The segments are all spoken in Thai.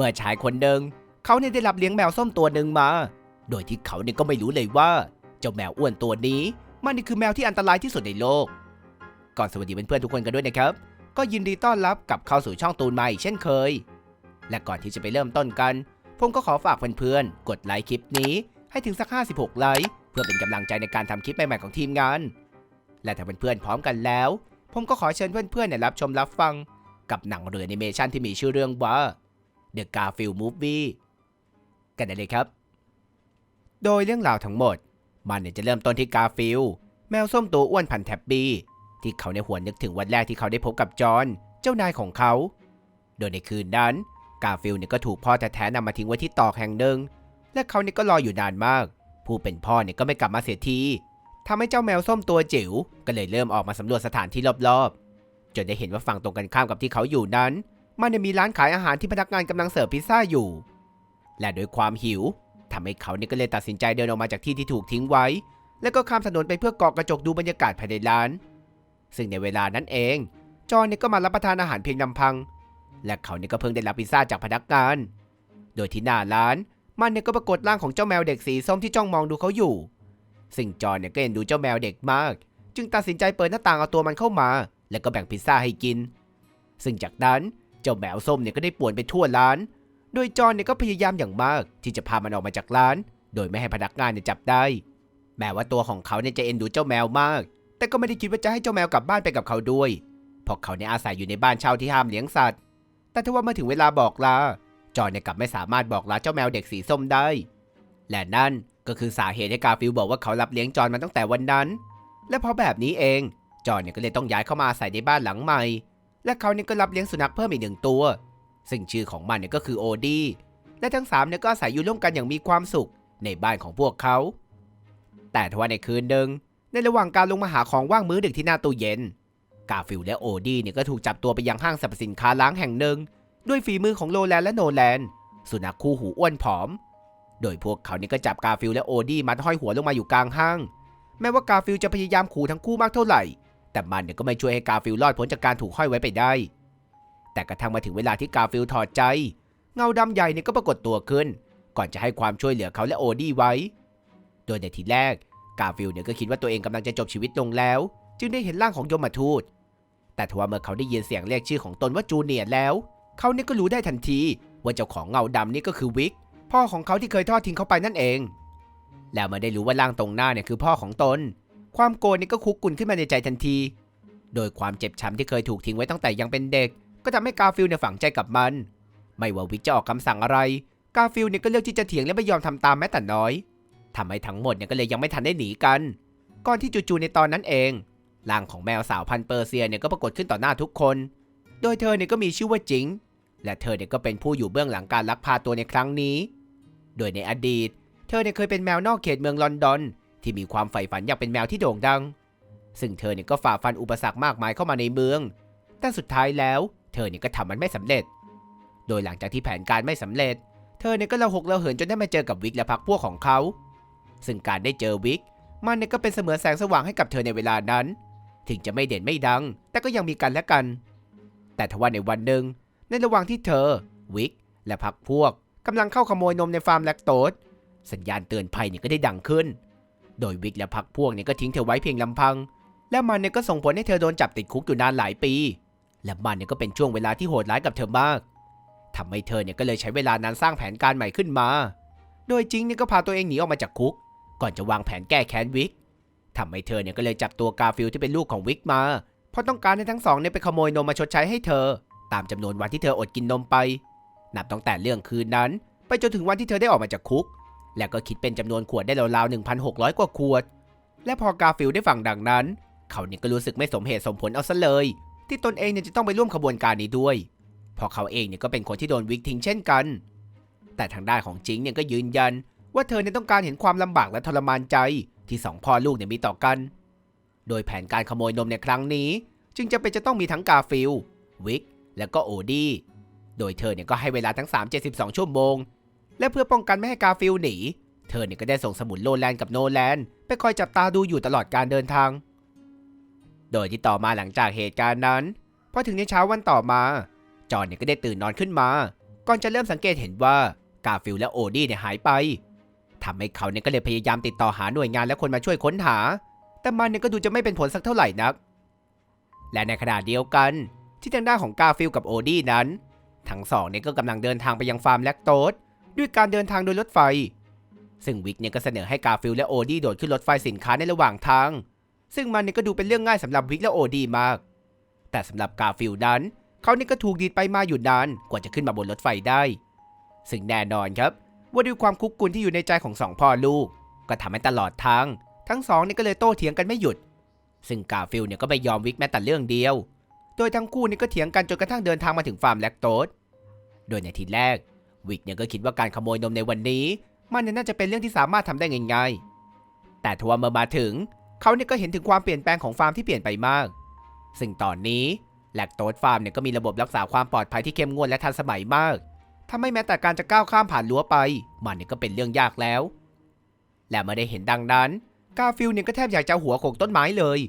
มื่อชายคนหนึ่งเขาเนี่ยได้รับเลี้ยงแมวส้มตัวหนึ่งมา โดยที่เขาเนี่ยก็ไม่รู้เลยว่า เจ้าแมวอ้วนตัวนี้ มันนี่คือแมวที่อันตรายที่สุดในโลก ก่อนสวัสดีเพื่อนๆทุกคนกันด้วยนะครับ ก็ยินดีต้อนรับกลับเข้าสู่ช่องตูนมาอีกเช่นเคย และก่อนที่จะไปเริ่มต้นกัน ผมก็ขอฝากเพื่อนๆกดไลค์คลิปนี้ให้ถึงสัก 56 ไลค์เพื่อเป็นกำลังใจในการทำคลิปใหม่ๆของทีมงาน และถ้าเพื่อนๆพร้อมกันแล้ว ผมก็ขอเชิญเพื่อนๆเนี่ยรับชมรับฟัง กับหนังเรือแอนิเมชันที่มีชื่อเรื่องว่า The Garfield Movie กันได้เลยครับ โดยเรื่องราวทั้งหมด มันเนี่ยจะเริ่มต้นที่กาฟิลแมวส้มตัวอ้วนพันแท็บบี้ ที่เขาในหวนนึกถึงวันแรกที่เขาได้พบกับจอห์นเจ้านายของเขา โดยในคืนนั้น กาฟิลเนี่ยก็ถูกพ่อแท้ๆนำมาทิ้งไว้ที่ตอกแห่งหนึ่ง และเขาเนี่ยก็รออยู่นานมาก ผู้เป็นพ่อเนี่ยก็ไม่กลับมาเสียทีทำให้เจ้าแมวส้มตัวจิ๋วก็เลยเริ่มออกมาสำรวจสถานที่รอบๆ จนได้เห็นว่าฝั่งตรงกันข้ามกับที่เขาอยู่นั้น มันยังมีร้านขายอาหารที่พนักงานกำลังเสิร์ฟพิซซ่าอยู่ และโดยความหิวทำให้เขาเนี่ยก็เลยตัดสินใจเดินออกมาจากที่ที่ถูกทิ้งไว้ แล้วก็ข้ามถนนไปเพื่อเกาะกระจกดูบรรยากาศภายในร้าน ซึ่งในเวลานั้นเอง จอห์นเนี่ยก็มารับประทานอาหารเพียงลำพัง และเขาเนี่ยก็เพิ่งได้รับพิซซ่าจากพนักงาน โดยที่หน้าร้าน มันเนี่ยก็ปรากฏร่างของเจ้าแมวเด็กสีส้มที่จ้องมองดูเขาอยู่ ซึ่งจอห์นเนี่ยก็เห็นดูเจ้าแมวเด็กมาก จึงตัดสินใจเปิดหน้าต่างเอาตัวมันเข้ามา แล้วก็แบ่งพิซซ่าให้กิน ซึ่งจากนั้น เจ้าแมวส้มเนี่ยก็ได้ป่วนไปทั่วร้าน โดยจอนเนี่ยก็พยายามอย่างมากที่จะพามันออกมาจากร้าน โดยไม่ให้พนักงานเนี่ยจับได้ แม้ว่าตัวของเขาเนี่ยจะเอ็นดูเจ้าแมวมาก แต่ก็ไม่ได้คิดว่าจะให้เจ้าแมวกลับบ้านไปกับเขาด้วยเพราะเขาเนี่ยอาศัยอยู่ในบ้านเช่าที่ห้ามเลี้ยงสัตว์ แต่ถ้าว่าเมื่อถึงเวลาบอกลา จอนเนี่ยกลับไม่สามารถบอกลาเจ้าแมวเด็กสีส้มได้ และนั่นก็คือสาเหตุที่กาฟิลบอกว่าเขารับเลี้ยงจอนมาตั้งแต่วันนั้น และเพราะแบบนี้เอง จอนเนี่ยก็เลยต้องย้ายเข้ามาอาศัยในบ้านหลังใหม่ และเขาเนี่ยก็รับเลี้ยงสุนัขเพิ่มอีกหนึ่งตัว ซึ่งชื่อของมันเนี่ยก็คือโอดี้และทั้งสามเนี่ยก็อาศัยอยู่ร่วมกันอย่างมีความสุขในบ้านของพวกเขา แต่ทว่าในคืนหนึ่งในระหว่างการลงมาหาของว่างมื้อดึกที่หน้าตู้เย็น กาฟิลและโอดี้เนี่ยก็ถูกจับตัวไปยังห้างสรรพสินค้าล้างแห่งหนึ่ง ด้วยฝีมือของโลแลนและโนแลน สุนัขคู่หูอ้วนผอม โดยพวกเขาเนี่ยก็จับกาฟิลและโอดี้มัดห้อยหัวลงมาอยู่กลางห้าง แม้ว่ากาฟิลจะพยายามขู่ทั้งคู่มากเท่าไหร่ แต่มันเนี่ยก็ไม่ช่วยให้กาฟิลรอดพ้นจากการถูกห้อยไว้ไปได้ แต่กระทั่งมาถึงเวลาที่กาฟิลถอดใจ เงาดำใหญ่เนี่ยก็ปรากฏตัวขึ้น ก่อนจะให้ความช่วยเหลือเขาและโอดี้ไว้ โดยในทีแรกกาฟิลเนี่ยก็คิดว่าตัวเองกำลังจะจบชีวิตลงแล้ว จึงได้เห็นร่างของยมทูต แต่ทว่าเมื่อเขาได้ยินเสียงเรียกชื่อของตนว่าจูเนียร์แล้ว เขาเนี่ยก็รู้ได้ทันที ว่าเจ้าของเงาดำนี่ก็คือวิกพ่อของเขาที่เคยทอดทิ้งเขาไปนั่นเอง แล้วเมื่อได้รู้ว่าร่างตรงหน้าเนี่ยคือพ่อของตน ความโกรธนี่ก็คุกกุ่นขึ้นมาในใจทันที โดยความเจ็บช้ำที่เคยถูกทิ้งไว้ตั้งแต่ยังเป็นเด็ก ก็ทำให้กาฟิลเนี่ยฝังใจกับมัน ไม่ว่าวิกจะออกคำสั่งอะไร กาฟิลเนี่ยก็เลือกที่จะเถียงและไม่ยอมทำตามแม้แต่น้อยทำให้ทั้งหมดเนี่ยก็เลยยังไม่ทันได้หนีกัน ก่อนที่จู่ๆในตอนนั้นเองร่างของแมวสาวพันเปอร์เซียเนี่ยก็ปรากฏขึ้นต่อหน้าทุกคน โดยเธอเนี่ยก็มีชื่อว่าจิง และเธอเนี่ยก็เป็นผู้อยู่เบื้องหลังการลักพาตัวในครั้งนี้ โดยในอดีต เธอเนี่ยเคยเป็นแมวนอกเขตเมืองลอนดอน ที่มีความใฝ่ฝันอยากเป็นแมวที่โด่งดัง ซึ่งเธอเนี่ยก็ฝ่าฟันอุปสรรคมากมายเข้ามาในเมือง แต่สุดท้ายแล้ว เธอเนี่ยก็ทำมันไม่สำเร็จ โดยหลังจากที่แผนการไม่สำเร็จ เธอเนี่ยก็ระหกระเหินจนได้มาเจอกับวิกและพักพวกของเขา ซึ่งการได้เจอวิก มันเนี่ยก็เป็นเสมือนแสงสว่างให้กับเธอในเวลานั้น ถึงจะไม่เด่นไม่ดัง แต่ก็ยังมีกันและกัน แต่ทว่าในวันหนึ่ง ในระหว่างที่เธอ วิก และพักพวกกำลังเข้าขโมยนมในฟาร์มแลคโตสสัญญาณเตือนภัยเนี่ยก็ได้ดังขึ้น โดยวิกและพักพวกเนี่ยก็ทิ้งเธอไว้เพียงลำพัง และมันเนี่ยก็ส่งผลให้เธอโดนจับติดคุกอยู่นานหลายปี และมันเนี่ยก็เป็นช่วงเวลาที่โหดร้ายกับเธอมากทำให้เธอเนี่ยก็เลยใช้เวลานั้นสร้างแผนการใหม่ขึ้นมา โดยจิงเนี่ยก็พาตัวเองหนีออกมาจากคุก ก่อนจะวางแผนแก้แค้นวิกทำให้เธอเนี่ยก็เลยจับตัวกาฟิลที่เป็นลูกของวิกมา เพราะต้องการให้ทั้งสองเนี่ยไปขโมยนมมาชดใช้ให้เธอ ตามจำนวนวันที่เธออดกินนมไป นับตั้งแต่เรื่องคืนนั้น ไปจนถึงวันที่เธอได้ออกมาจากคุก และก็คิดเป็นจำนวนขวดได้ราวๆ1,600 กว่าขวด และพอกาฟิลได้ฟังดังนั้น เขาเนี่ยก็รู้สึกไม่สมเหตุสมผลเอาซะเลย ที่ตนเองเนี่ยจะต้องไปร่วมขบวนการนี้ด้วยเพราะเขาเองเนี่ยก็เป็นคนที่โดนวิกทิ้งเช่นกัน แต่ทางด้านของจิงเนี่ยก็ยืนยัน ว่าเธอเนี่ยต้องการเห็นความลำบากและทรมานใจที่สองพ่อลูกเนี่ยมีต่อกัน โดยแผนการขโมยนมในครั้งนี้ จึงจะเป็นจะต้องมีทั้งกาฟิลวิกและก็โอดี้ โดยเธอเนี่ยก็ให้เวลาทั้ง 3 72 ชั่วโมง และเพื่อป้องกันไม่ให้กาฟิลหนี เธอเนี่ยก็ได้ส่งสมุนโลแลนกับโนแลนไปคอยจับตาดูอยู่ตลอดการเดินทาง โดยที่ต่อมาหลังจากเหตุการณ์นั้น พอถึงในเช้าวันต่อมา จอห์นเนี่ยก็ได้ตื่นนอนขึ้นมา ก่อนจะเริ่มสังเกตเห็นว่ากาฟิลและโอดี้เนี่ยหายไปทำให้เขาเนี่ยก็เลยพยายามติดต่อหาหน่วยงานและคนมาช่วยค้นหา แต่มันเนี่ยก็ดูจะไม่เป็นผลสักเท่าไหร่นัก และในขณะเดียวกัน ที่ทางด้านของกาฟิลกับโอดี้นั้น ทั้งสองเนี่ยก็กำลังเดินทางไปยังฟาร์มแลคโตส ด้วยการเดินทางโดยรถไฟ ซึ่งวิกเนี่ยก็เสนอให้กาฟิลและโอดี้โดดขึ้นรถไฟสินค้าในระหว่างทาง ซึ่งมันเนี่ยก็ดูเป็นเรื่องง่ายสำหรับวิกและโอดี้มาก แต่สำหรับกาฟิลนั้น เขาเนี่ยก็ถูกดีดไปมาอยู่นานกว่าจะขึ้นมาบนรถไฟได้ ซึ่งแน่นอนครับ ว่าด้วยความคุกกุนที่อยู่ในใจของสองพ่อลูก ก็ทำให้ตลอดทาง ทั้งสองเนี่ยก็เลยโต้เถียงกันไม่หยุด ซึ่งกาฟิลเนี่ยก็ไม่ยอมวิกแม้แต่เรื่องเดียว โดยทั้งคู่เนี่ยก็เถียงกันจนกระทั่งเดินทางมาถึงฟาร์มแลคโตสโดยในทีแรก วิกเนี่ยก็คิดว่าการขโมยนมในวันนี้ มันน่าจะเป็นเรื่องที่สามารถทำได้ง่ายๆแต่ทว่าเมื่อมาถึง เขาเนี่ยก็เห็นถึงความเปลี่ยนแปลงของฟาร์มที่เปลี่ยนไปมาก ซึ่งตอนนี้แลคโตสฟาร์มเนี่ยก็มีระบบรักษาความปลอดภัยที่เข้มงวดและทันสมัยมากทำให้แม้แต่การจะก้าวข้ามผ่านรั้วไป มันเนี่ยก็เป็นเรื่องยากแล้ว และเมื่อได้เห็นดังนั้น กาฟิลเนี่ยก็แทบอยากจะหัวโขกต้นไม้เลย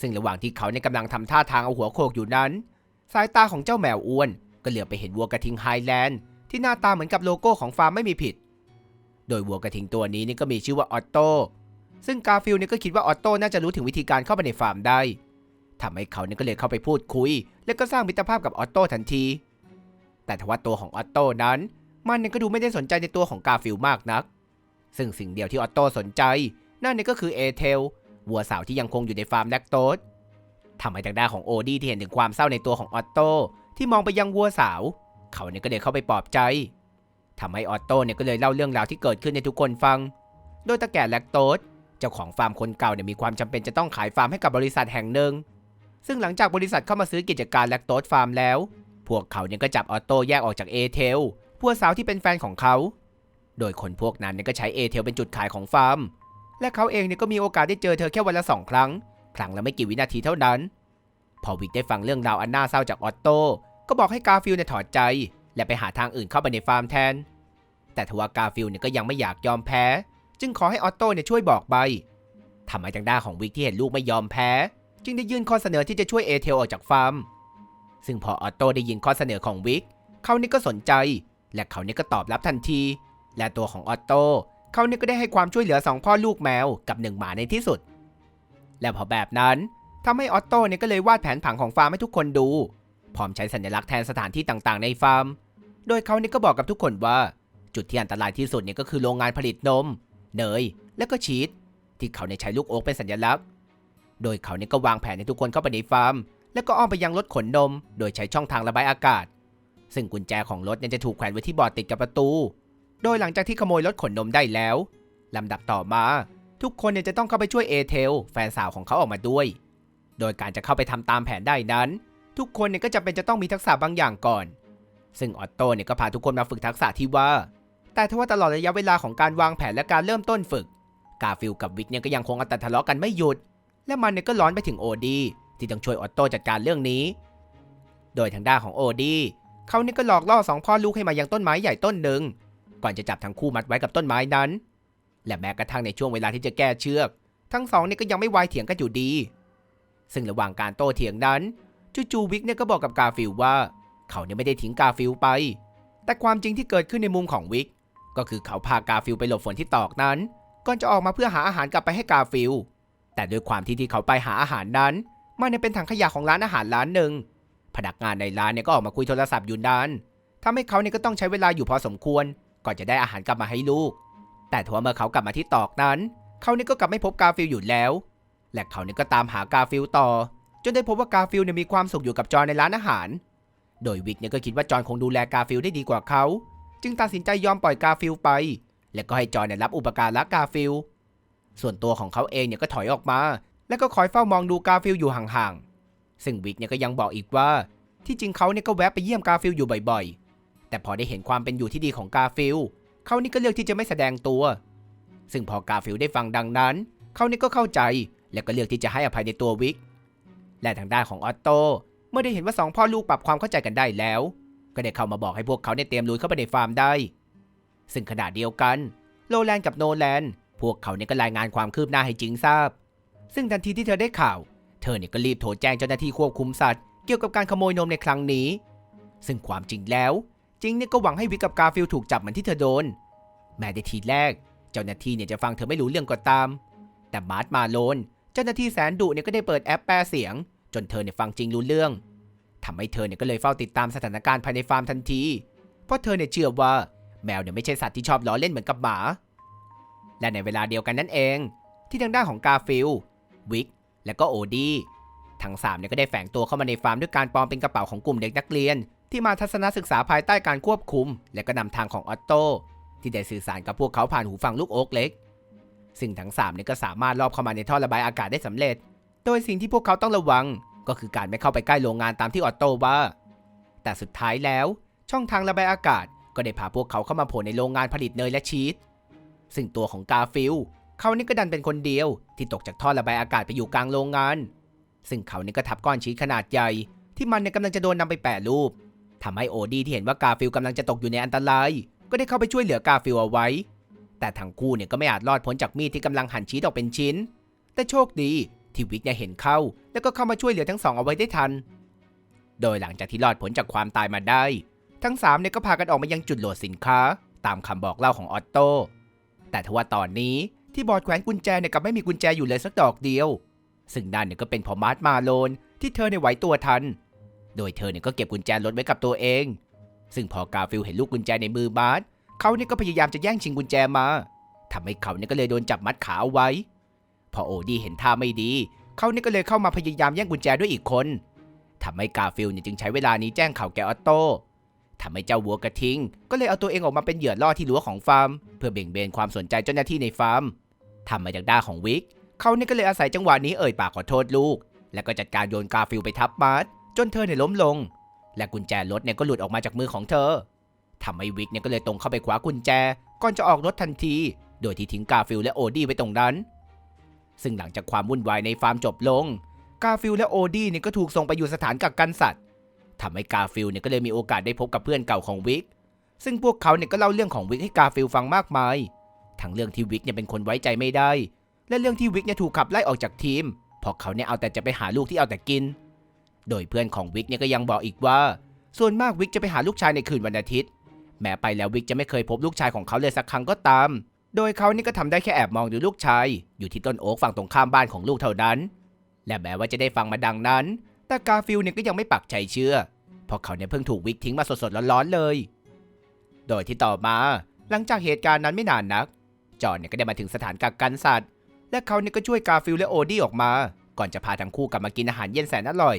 ซึ่งระหว่างที่เขาเนี่ยกำลังทำท่าทางเอาหัวโขกอยู่นั้น สายตาของเจ้าแมวอ้วน ก็เหลือไปเห็นวัวกระทิงไฮแลนด์ ที่หน้าตาเหมือนกับโลโก้ของฟาร์มไม่มีผิด โดยวัวกระทิงตัวนี้นี่ก็มีชื่อว่าออตโต้ซึ่งกาฟิลเนี่ยก็คิดว่าออตโต้น่าจะรู้ถึงวิธีการเข้าไปในฟาร์มได้ทำให้เขาเนี่ยก็เลยเข้าไปพูดคุย และก็สร้างมิตรภาพกับออตโต้ทันที แต่ทว่าตัวของออตโต้นั้น มันเนี่ยก็ดูไม่ได้สนใจในตัวของกาฟิลมากนัก ซึ่งสิ่งเดียวที่ออตโต้สนใจ นั่นเนี่ยก็คือเอเทลวัวสาวที่ยังคงอยู่ในฟาร์มแลคโตสทำให้ทางด้านของโอดี้ที่เห็นถึงความเศร้าในตัวของออตโต้ที่มองไปยังวัวสาว เขาเนี่ยก็เลยเข้าไปปลอบใจทำให้ออตโต้เนี่ยก็เลยเล่าเรื่องราวที่เกิดขึ้นในทุกคนฟัง โดยตาแก่แลคโตสเจ้าของฟาร์มคนเก่าเนี่ยมีความจำเป็นจะต้องขายฟาร์มให้กับบริษัทแห่งหนึ่ง ซึ่งหลังจากบริษัทเข้ามาซื้อกิจการแลคโตสฟาร์มแล้ว พวกเขาเนี่ยก็จับออตโต้แยกออกจากเอเทลพวกสาวที่เป็นแฟนของเขา โดยคนพวกนั้นเนี่ยก็ใช้เอเทลเป็นจุดขายของฟาร์ม และเขาเองเนี่ยก็มีโอกาสได้เจอเธอแค่วันละสองครั้ง ครั้งละไม่กี่วินาทีเท่านั้น พอวิกได้ฟังเรื่องราวอันน่าเศร้าจากออตโต้ ก็บอกให้กาฟิลเนี่ยถอดใจ และไปหาทางอื่นเข้าไปในฟาร์มแทน แต่ทว่ากาฟิลเนี่ยก็ยังไม่อยากยอมแพ้ จึงขอให้ออตโต้เนี่ยช่วยบอกใบทำให้ทางด้านของวิกที่เห็นลูกไม่ยอมแพ้ จึงได้ยื่นข้อเสนอที่จะช่วยเอเทลออกจากฟาร์ม ซึ่งพอออตโต้ได้ยินข้อเสนอของวิกเขานี่ก็สนใจ และเขานี่ก็ตอบรับทันที และตัวของออตโต้เขานี่ก็ได้ให้ความช่วยเหลือสองพ่อลูกแมวกับหนึ่งหมาในที่สุด และพอแบบนั้นทำให้ออตโต้เนี่ยก็เลยวาดแผนผังของฟาร์มให้ทุกคนดู พร้อมใช้สัญลักษณ์แทนสถานที่ต่างๆ ในฟาร์ม โดยเขานี่ก็บอกกับทุกคนว่า จุดที่อันตรายที่สุดเนี่ยก็คือโรงงานผลิตนม เนย และก็ชีสที่เขาเนี่ยใช้ลูกโอ๊กเป็นสัญลักษณ์ โดยเขาเนี่ยก็วางแผนให้ทุกคนเข้าไปในฟาร์ม แล้วก็อ้อมไปยังรถขนนม โดยใช้ช่องทางระบายอากาศ ซึ่งกุญแจของรถเนี่ยจะถูกแขวนไว้ที่บอร์ดติดกับประตู โดยหลังจากที่ขโมยรถขนนมได้แล้วลำดับต่อมา ทุกคนเนี่ยจะต้องเข้าไปช่วยเอเทลแฟนสาวของเขาออกมาด้วย โดยการจะเข้าไปทำตามแผนได้นั้น ทุกคนเนี่ยก็จะเป็นจะต้องมีทักษะบางอย่างก่อน ซึ่งออตโต้เนี่ยก็พาทุกคนมาฝึกทักษะที่ว่า แต่ทว่าตลอดระยะเวลาของการวางแผนและการเริ่มต้นฝึก กาฟิลกับวิกเนี่ยก็ยังคงอัตทะเลาะกันไม่หยุด และมันเนี่ยก็ร้อนไปถึงโอดีที่ต้องช่วยออตโต้จัดการเรื่องนี้ โดยทางด้านของโอดีเขาเนี่ยก็หลอกล่อสองพ่อลูกให้มายังต้นไม้ใหญ่ต้นหนึ่งก่อนจะจับทั้งคู่มัดไว้กับต้นไม้นั้น และแม้กระทั่งในช่วงเวลาที่จะแก้เชือก ทั้งสองเนี่ยก็ยังไม่วายเถียงกันอยู่ดี ซึ่งระหว่างการโต้เถียงนั้น จู่ๆวิกเนี่ยก็บอกกับกาฟิลว่า เขาเนี่ยไม่ได้ทิ้งกาฟิลไป แต่ความจริงที่เกิดขึ้นในมุมของวิกก็คือเขาพากาฟิลไปหลบฝนที่ตอกนั้นก่อนจะออกมาเพื่อหาอาหารกลับไปให้กาฟิลแต่ด้วยความที่ที่เขาไปหาอาหารนั้น มันเนี่ยเป็นถังขยะของร้านอาหารร้านหนึ่งพนักงานในร้านเนี่ยก็ออกมาคุยโทรศัพท์อยู่นานทำให้เขาเนี่ยก็ต้องใช้เวลาอยู่พอสมควร ก่อนจะได้อาหารกลับมาให้ลูก แต่ทว่าเมื่อเขากลับมาที่ตอกนั้น เขาเนี่ยก็กลับไม่พบกาฟิลอยู่แล้ว และเขาเนี่ยก็ตามหากาฟิลต่อ จนได้พบว่ากาฟิลเนี่ยมีความสุขอยู่กับจอนในร้านอาหาร โดยวิกเนี่ยก็คิดว่าจอนคงดูแลกาฟิลได้ดีกว่าเขา จึงตัดสินใจยอมปล่อยกาฟิลไป และก็ให้จอนเนี่ยรับอุปการะกาฟิล ส่วนตัวของเขาเองเนี่ยก็ถอยออกมา แล้วก็คอยเฝ้ามองดูกาฟิลอยู่ห่างๆ ซึ่งวิกเนี่ยก็ยังบอกอีกว่า ที่จริงเขาเนี่ยก็แวะไปเยี่ยมกาฟิลอยู่บ่อยๆ แต่พอได้เห็นความเป็นอยู่ที่ดีของกาฟิลเขานี่ก็เลือกที่จะไม่แสดงตัว ซึ่งพอกาฟิลได้ฟังดังนั้น เขานี่ก็เข้าใจ และก็เลือกที่จะให้อภัยในตัววิก และทางด้านของออตโตเมื่อได้เห็นว่าสองพ่อลูกปรับความเข้าใจกันได้แล้ว ก็ได้เข้ามาบอกให้พวกเขาเนี่ยเตรียมลุยเข้าไปในฟาร์มได้ ซึ่งขณะเดียวกันโลแลนด์กับโนแลนด์พวกเขาเนี่ยก็รายงานความคืบหน้าให้จิงทราบ ซึ่งทันทีที่เธอได้ข่าว เธอเนี่ยก็รีบโทรแจ้งเจ้าหน้าที่ควบคุมสัตว์เกี่ยวกับการขโมยนมในครั้งนี้ ซึ่งความจริงแล้วจิงเนี่ยก็หวังให้วิกกับกาฟิลถูกจับเหมือนที่เธอโดน แม้ในทีแรก เจ้าหน้าที่เนี่ยจะฟังเธอไม่รู้เรื่องก็ตาม แต่มาร์ทมาโลน เจ้าหน้าที่แสนดุเนี่ยก็ได้เปิดแอปแปลเสียง จนเธอเนี่ยฟังจริงรู้เรื่องทำให้เธอเนี่ยก็เลยเฝ้าติดตามสถานการณ์ภายในฟาร์มทันที เพราะเธอเนี่ยเชื่อว่าแมวเนี่ยไม่ใช่สัตว์ที่ชอบล้อเล่นเหมือนกับหมา และในเวลาเดียวกันนั่นเอง ที่ทางด้านของกาฟิลวิก และก็โอดีทั้งสามเนี่ยก็ได้แฝงตัวเข้ามาในฟาร์มด้วยการปลอมเป็นกระเป๋าของกลุ่มเด็กนักเรียน ที่มาทัศนศึกษาภายใต้การควบคุม และก็นำทางของออตโตที่ได้สื่อสารกับพวกเขาผ่านหูฟังลูกโอ๊กเล็ก ซึ่งทั้งสามเนี่ยก็สามารถลอบเข้ามาในท่อระบายอากาศได้สำเร็จ โดยสิ่งที่พวกเขาต้องระวัง ก็คือการไม่เข้าไปใกล้โรงงานตามที่ออตโต้ว่า แต่สุดท้ายแล้ว ช่องทางระบายอากาศ ก็ได้พาพวกเขาเข้ามาโผล่ในโรงงานผลิตเนยและชีสซึ่งตัวของกาฟิลเขานี่ก็ดันเป็นคนเดียว ที่ตกจากท่อระบายอากาศไปอยู่กลางโรงงาน ซึ่งเขานี่ก็ทับก้อนชีสขนาดใหญ่ ที่มันเนี่ยกำลังจะโดนนำไปแปะรูปทำให้โอดีที่เห็นว่ากาฟิลกำลังจะตกอยู่ในอันตราย ก็ได้เข้าไปช่วยเหลือกาฟิลเอาไว้ แต่ทั้งคู่เนี่ยก็ไม่อาจรอดพ้นจากมีดที่กำลังหั่นชีสออกเป็นชิ้น แต่โชคดีที่วิกเนี่ยเห็นเข้า แล้วก็เข้ามาช่วยเหลือทั้งสองเอาไว้ได้ทัน โดยหลังจากที่รอดพ้นจากความตายมาได้ ทั้งสามเนี่ยก็พากันออกมายังจุดโหลดสินค้า ตามคำบอกเล่าของออตโต แต่ทว่าตอนนี้ที่บอร์ดแขวนกุญแจเนี่ยกับไม่มีกุญแจอยู่เลยสักดอกเดียว ซึ่งนั่นเนี่ยก็เป็นพอมาร์ทมาโลนที่เธอในยไหวตัวทัน โดยเธอเนี่ยก็เก็บกุญแจรถไว้กับตัวเอง ซึ่งพอกาฟิลเห็นลูกกุญแจในมือมาร์ เขาเนี่ยก็พยายามจะแย่งชิงกุญแจมาทำให้เขาเนี่ยก็เลยโดนจับมัดขาเอาไว้ พอโอดีเห็นท่าไม่ดี เขาเนี่ยก็เลยเข้ามาพยายามแย่งกุญแจด้วยอีกคนทำให้กาฟิลเนี่ยจึงใช้เวลานี้แจ้งข่าวแกออตโต้ทำให้เจ้าวัวกระทิง ก็เลยเอาตัวเองออกมาเป็นเหยื่อล่อที่รั้วของฟาร์ม เพื่อเบ่งเบนความสนใจเจ้าหน้าที่ในฟาร์มทำมาจากด้าของวิกเขาเนี่ยก็เลยอาศัยจังหวะนี้เอ่ยปากขอโทษลูก แล้วก็จัดการโยนกาฟิลไปทับมาร์ทจนเธอเนี่ยล้มลง และกุญแจรถเนี่ยก็หลุดออกมาจากมือของเธอ ทำให้วิกเนี่ยก็เลยตรงเข้าไปคว้ากุญแจ ก่อนจะออกรถทันที โดยที่ทิ้งกาฟิลและโอดี้ไว้ตรงนั้น ซึ่งหลังจากความวุ่นวายในฟาร์มจบลง กาฟิลและโอดี้เนี่ยก็ถูกส่งไปอยู่สถานกักกันสัตว์ทำให้กาฟิลเนี่ยก็เลยมีโอกาสได้พบกับเพื่อนเก่าของวิก ซึ่งพวกเขาเนี่ยก็เล่าเรื่องของวิกให้กาฟิลฟังมากมาย ทั้งเรื่องที่วิกเนี่ยเป็นคนไว้ใจไม่ได้ และเรื่องที่วิกเนี่ยถูกขับไล่ออกจากทีม เพราะเขาเนี่ยเอาแต่จะไปหาลูกที่เอาแต่กิน โดยเพื่อนของวิกเนี่ยก็ยังบอกอีกว่า ส่วนมากวิกจะไปหาลูกชายในคืนวันอาทิตย์ แม้ไปแล้ววิกจะไม่เคยพบลูกชายของเขาเลยสักครั้งก็ตาม โดยเขานี่ก็ทำได้แค่แอบมองดูลูกชาย อยู่ที่ต้นโอ๊กฝั่งตรงข้ามบ้านของลูกเท่านั้น และแม้ว่าจะได้ฟังมาดังนั้น แต่กาฟิลเนี่ยก็ยังไม่ปักใจเชื่อ เพราะเขาเนี่ยเพิ่งถูกวิกทิ้งมาสดๆร้อนๆเลย โดยที่ต่อมาหลังจากเหตุการณ์นั้นไม่นานนัก จอห์นเนี่ยก็ได้มาถึงสถานกักกันสัตว์ และเขาเนี่ยก็ช่วยกาฟิลและโอดี้ออกมา ก่อนจะพาทั้งคู่กลับมากินอาหารเย็นแสนอร่อย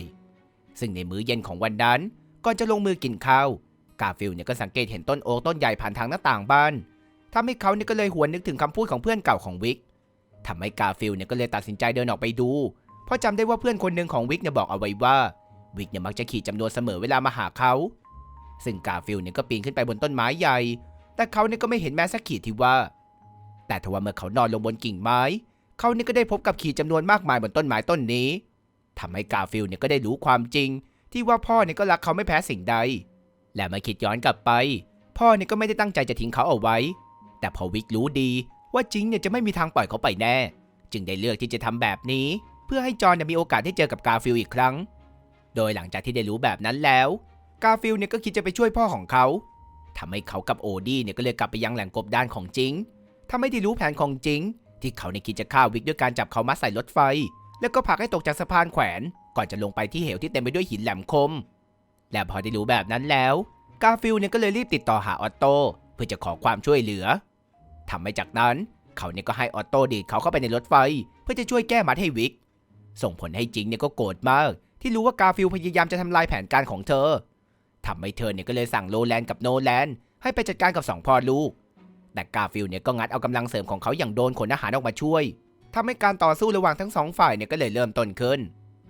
ซึ่งในมื้อเย็นของวันนั้น ก่อนจะลงมือกินข้าว กาฟิลเนี่ยก็สังเกตเห็นต้นโอ๊กต้นใหญ่ผ่านทางหน้าต่างบ้านทำให้เขาเนี่ยก็เลยหวนนึกถึงคำพูดของเพื่อนเก่าของวิกทำให้กาฟิลเนี่ยก็เลยตัดสินใจเดินออกไปดู เพราะจำได้ว่าเพื่อนคนหนึ่งของวิกเนี่ยบอกเอาไว้ว่า วิกเนี่ยมักจะขี่จำนวนเสมอเวลามาหาเขา ซึ่งกาฟิลเนี่ยก็ปีนขึ้นไปบนต้นไม้ใหญ่ แต่เขาเนี่ยก็ไม่เห็นแม้สักขีดที่ว่า แต่ทว่าเมื่อเขานอนลงบนกิ่งไม้ เขาเนี่ยก็ได้พบกับขีดจำนวนมากมายบนต้นไม้ต้นนี้ทำให้กาฟิลเนี่ยก็ได้รู้ความจริง ที่ว่าพ่อเนี่ยก็รักเขาไม่แพ้สิ่งใด และมื่อคิดย้อนกลับไป พ่อเนี่ยก็ไม่ได้ตั้งใจจะทิ้งเขาเอาไว้ แต่พอวิกรู้ดีว่าจิงเนี่ยจะไม่มีทางปล่อยเขาไปแน่ จึงได้เลือกที่จะทำแบบนี้ เพื่อให้จอห์นมีโอกาสได้เจอกับกาฟิลอีกครั้ง โดยหลังจากที่ได้รู้แบบนั้นแล้ว กาฟิลเนี่ยก็คิดจะไปช่วยพ่อของเขาทำให้เขากับโอดี้เนี่ยก็เลยกลับไปยังแหล่งกบดานของจิงทำให้ได้รู้แผนของจิง ที่เขาในคิดจะฆ่าวิกด้วยการจับเขามัดใส่รถไฟ แล้วก็ผลักให้ตกจากสะพานแขวน ก่อนจะลงไปที่เหวที่เต็มไปด้วยหินแหลมคม และพอได้รู้แบบนั้นแล้ว กาฟิลเนี่ยก็เลยรีบติดต่อหาออตโตเพื่อจะขอความช่วยเหลือทำให้จากนั้นเขาเนี่ยก็ให้ออตโตดีดเขาเข้าไปในรถไฟ เพื่อจะช่วยแก้มัดให้วิก ส่งผลให้จิงเนี่ยก็โกรธมาก ที่รู้ว่ากาฟิลพยายามจะทำลายแผนการของเธอทำให้เธอเนี่ยก็เลยสั่งโลแลนกับโนแลนให้ไปจัดการกับสองพ่อลูก แต่กาฟิลเนี่ยก็งัดเอากำลังเสริมของเขาอย่างโดนขนอาหารออกมาช่วยทำให้การต่อสู้ระหว่างทั้งสองฝ่ายเนี่ยก็เลยเริ่มต้นขึ้น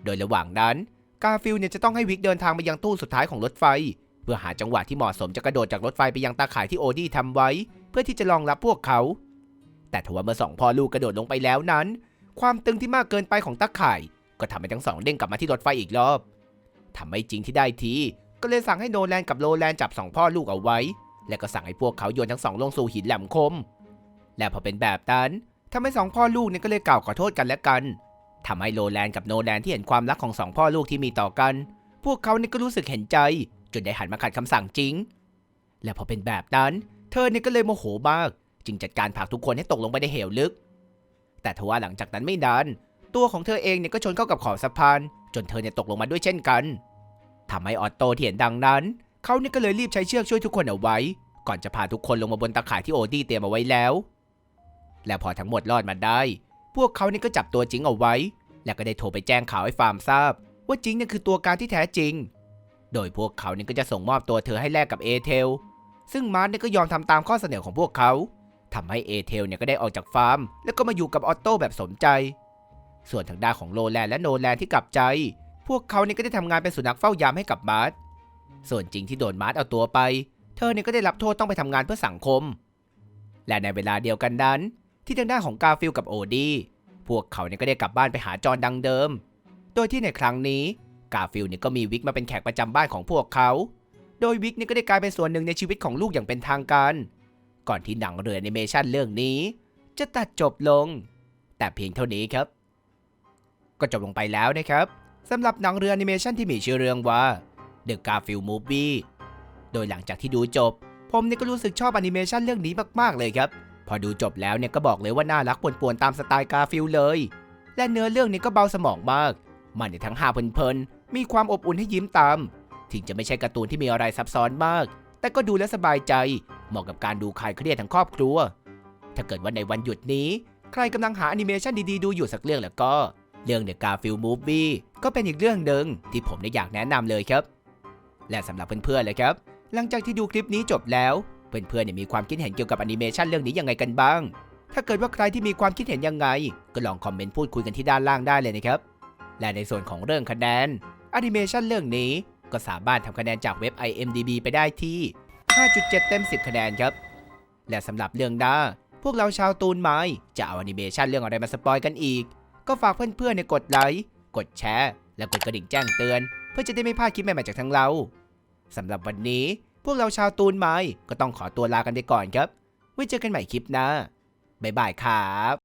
โดยระหว่างนั้น กาฟิลเนี่ยจะต้องให้วิกเดินทางไปยังตู้สุดท้ายของรถไฟ เพื่อหาจังหวะที่เหมาะสมจะกระโดดจากรถไฟไปยังตาข่ายที่โอดี้ทำไว้ เพื่อที่จะรองรับพวกเขา แต่ทว่าเมื่อสองพ่อลูกกระโดดลงไปแล้วนั้น ความตึงที่มากเกินไปของตาข่าย ก็ทำให้ทั้งสองเด้งกลับมาที่รถไฟอีกรอบทำให้จริงที่ได้ทีก็เลยสั่งให้โนแลนกับโลแลนจับสองพ่อลูกเอาไว้ และก็สั่งให้พวกเขาโยนทั้งสองลงสู่หินแหลมคม และพอเป็นแบบนั้นทำให้สองพ่อลูกเนี่ยก็เลยกล่าวขอโทษกันและกัน ทำให้โลแลนกับโนแลนที่เห็นความรักของสองพ่อลูกที่มีต่อกัน พวกเขาเนี่ยก็รู้สึกเห็นใจ จนได้หันมาขัดคำสั่งจริง และพอเป็นแบบนั้น เธอเนี่ยก็เลยโมโหมาก จึงจัดการผลักทุกคนให้ตกลงไปในเหวลึก แต่ทว่าหลังจากนั้นไม่นานตัวของเธอเองเนี่ยก็ชนเข้ากับขอบสะพาน จนเธอเนี่ยตกลงมาด้วยเช่นกันทำให้ออตโตที่เห็นดังนั้น เขาเนี่ยก็เลยรีบใช้เชือกช่วยทุกคนเอาไว้ ก่อนจะพาทุกคนลงมาบนตะข่ายที่โอดี้เตรียมเอาไว้แล้ว และพอทั้งหมดรอดมาได้ วกเขาเนี่ยก็จับตัวจิงเอาไว้ และก็ได้โทรไปแจ้งข่าวให้ฟาร์มทราบ ว่าจิงนี่คือตัวการที่แท้จริง โดยพวกเขาเนี่ยก็จะส่งมอบตัวเธอให้แลกกับเอเทล ซึ่งมาร์ทเนี่ยก็ยอมทำตามข้อเสนอของพวกเขาทำให้เอเทลเนี่ยก็ได้ออกจากฟาร์ม แล้วก็มาอยู่กับออตโต้แบบสมใจ ส่วนทางด้านของโลแลนและโนแลนที่กลับใจ พวกเขาเนี่ยก็ได้ทำงานเป็นสุนัขเฝ้ายามให้กับมาร์ทส่วนจริงที่โดนมาร์ทเอาตัวไป เธอเนี่ยก็ได้รับโทษต้องไปทำงานเพื่อสังคม และในเวลาเดียวกันนั้น ที่ทางด้านของกาฟิลกับโอดี้พวกเขาเนี่ยก็ได้กลับบ้านไปหาจอห์นดังเดิม โดยที่ในครั้งนี้กาฟิลเนี่ยก็มีวิกมาเป็นแขกประจำบ้านของพวกเขา โดยวิกเนี่ยก็ได้กลายเป็นส่วนหนึ่งในชีวิตของลูกอย่างเป็นทางการ ก่อนที่หนังเรือแอนิเมชันเรื่องนี้ จะตัดจบลง แต่เพียงเท่านี้ครับ ก็จบลงไปแล้วนะครับสำหรับหนังเรือแอนิเมชันที่มีชื่อเรื่องว่า The Garfield Movie โดยหลังจากที่ดูจบ ผมเนี่ยก็รู้สึกชอบแอนิเมชันเรื่องนี้มากๆเลยครับ พอดูจบแล้วเนี่ยก็บอกเลยว่าน่ารักป่วนๆตามสไตล์กาฟิลเลย และเนื้อเรื่องนี้ก็เบาสมองมาก มันเนี่ยทั้งหาเพลินๆ มีความอบอุ่นให้ยิ้มตาม ถึงจะไม่ใช่การ์ตูนที่มีอะไรซับซ้อนมาก แต่ก็ดูแลสบายใจ เหมาะกับการดูคลายเครียดทั้งครอบครัว ถ้าเกิดว่าในวันหยุดนี้ ใครกำลังหาแอนิเมชันดีๆดูอยู่สักเรื่องแล้วก็ เรื่อง The Garfield Movie ก็เป็นอีกเรื่องหนึ่งที่ผมได้อยากแนะนำเลยครับ และสำหรับเพื่อนๆเลยครับ หลังจากที่ดูคลิปนี้จบแล้ว เพื่อนๆเนี่ยมีความคิดเห็นเกี่ยวกับแอนิเมชันเรื่องนี้ยังไงกันบ้าง ถ้าเกิดว่าใครที่มีความคิดเห็นยังไง ก็ลองคอมเมนต์พูดคุยกันที่ด้านล่างได้เลยนะครับ และในส่วนของเรื่องคะแนนแอนิเมชันเรื่องนี้ก็สามารถทำคะแนนจากเว็บ IMDB ไปได้ที่ 5.7 เต็ม 10 คะแนนครับ และสำหรับเรื่องหน้า พวกเราชาวตูนไม้จะเอาแอนิเมชันเรื่องอะไรมาสปอยกันอีก ก็ฝากเพื่อนๆในยกดไลค์ กดแชร์ และกดกระดิ่งแจ้งเตือน เพื่อจะได้ไม่พลาดคลิปใหม่ๆจากทางเราสำหรับวันนี้ พวกเราชาวตูนไม้ก็ต้องขอตัวลากันไปก่อนครับ ไว้เจอกันใหม่คลิปหน้าบ๊ายบายครับ